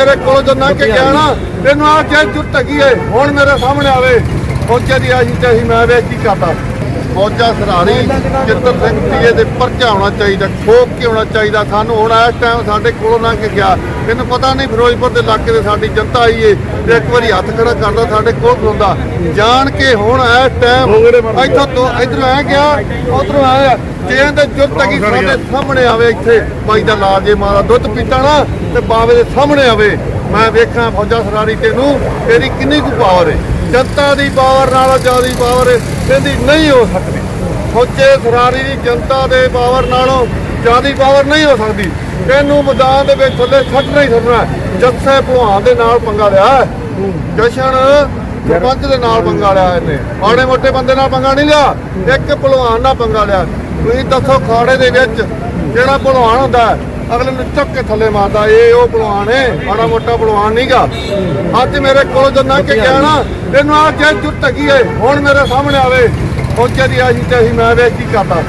ਮੇਰੇ ਕੋਲ ਜਦੋਂ ਲੰਘ ਕੇ ਗਿਆ ਨਾ ਇਹਨੂੰ ਆ ਜੇ ਹੈਗੀ ਏ ਹੁਣ ਮੇਰੇ ਸਾਹਮਣੇ ਆਵੇ। ਫੌਜਾਂ ਦੀ ਆਹੀ ਤੇ ਅਸੀਂ ਮੈਂ ਵੇਖ ਕੀ ਕਰਦਾ ਫੌਜਾ ਸਰਾਰੀ ਚਿੱਤਰ ਸਿੰਘ ਪੀਏ ਦੇ ਪਰਚਾ ਹੋਣਾ ਚਾਹੀਦਾ ਖੋਕ ਕੇ ਹੋਣਾ ਚਾਹੀਦਾ। ਸਾਨੂੰ ਹੁਣ ਇਸ ਟਾਈਮ ਸਾਡੇ ਕੋਲੋਂ ਲੰਘ ਗਿਆ। ਇਹਨੂੰ ਪਤਾ ਨਹੀਂ ਫਿਰੋਜ਼ਪੁਰ ਦੇ ਇਲਾਕੇ ਦੇ ਸਾਡੀ ਜਨਤਾ ਆਈ ਏ। ਤੇ ਇੱਕ ਵਾਰੀ ਹੱਥ ਖੜਾ ਕਰਦਾ, ਸਾਡੇ ਕੋਲ ਖਲੋਂਦਾ। ਜਾਣ ਕੇ ਹੁਣ ਇਸ ਟਾਈਮ ਇੱਥੋਂ ਤੋਂ ਇਧਰੋਂ ਆ ਗਿਆ, ਉਧਰੋਂ ਆਇਆ। ਜੇ ਇਹਦੇ ਜੁੱਤ ਹੈਗੀ ਸਾਡੇ ਸਾਹਮਣੇ ਆਵੇ ਇੱਥੇ। ਬਾਈ ਦਾ ਲਾਜ ਜੇ ਮਾਰਾ ਦੁੱਧ ਪੀਤਾ ਨਾ, ਤੇ ਬਾਵੇ ਦੇ ਸਾਹਮਣੇ ਆਵੇ। ਮੈਂ ਵੇਖਾਂ ਫੌਜਾ ਸਰਾਰੀ ਤੈਨੂੰ, ਤੇਰੀ ਕਿੰਨੀ ਕੁ ਪਾਵਰ ਏ। ਜਨਤਾ ਦੀ ਪਾਵਰ ਨਾਲੋਂ ਜ਼ਿਆਦਾ ਪਾਵਰ ਇਹਦੀ ਨਹੀਂ ਹੋ ਸਕਦੀ। ਫੌਜੇ ਸਰਾਰੀ ਦੀ ਜਨਤਾ ਦੇ ਪਾਵਰ ਨਾਲੋਂ ਜ਼ਿਆਦਾ ਪਾਵਰ ਨਹੀਂ ਹੋ ਸਕਦੀ। ਇਹਨੂੰ ਮੈਦਾਨ ਦੇ ਵਿੱਚ ਥੱਲੇ ਛੱਡਣਾ ਹੀ ਛੱਡਣਾ ਜੱਥੇ ਭਲਵਾਨ ਦੇ ਨਾਲ ਪੰਗਾ ਲਿਆ ਜਸ਼ਨ ਸਰਪੰਚ ਦੇ ਨਾਲ ਪੰਗਾ ਲਿਆ ਇਹਨੇ। ਮਾੜੇ ਮੋਟੇ ਬੰਦੇ ਨਾਲ ਪੰਗਾ ਨਹੀਂ ਲਿਆ। ਇੱਕ ਭਲਵਾਨ ਨਾਲ ਪੰਗਾ ਲਿਆ। ਤੁਸੀਂ ਦੱਸੋ ਖਾੜੇ ਦੇ ਵਿੱਚ ਜਿਹੜਾ ਭਲਵਾਨ ਹੁੰਦਾ ਹੈ, ਅਗਲੇ ਨੂੰ ਚੁੱਕ ਕੇ ਥੱਲੇ ਮਾਰਦਾ ਇਹ ਉਹ ਭਲਵਾਨ ਹੈ ਮਾੜਾ ਮੋਟਾ ਭਲਵਾਨ ਨਹੀਂਗਾ ਅੱਜ ਮੇਰੇ ਕੋਲ ਜਦੋਂ ਲੰਘ ਕੇ ਗਿਆ ਨਾ ਇਹਨੂੰ ਆ ਜੇ ਜੁੱਟ ਹੈਗੀ ਏ ਹੁਣ ਮੇਰੇ ਸਾਹਮਣੇ ਆਵੇ। ਫੌਜਾਂ ਦੀ ਆਹੀ ਤੇ ਅਸੀਂ ਮੈਂ ਵੇਖ ਕੀ ਕਰਦਾ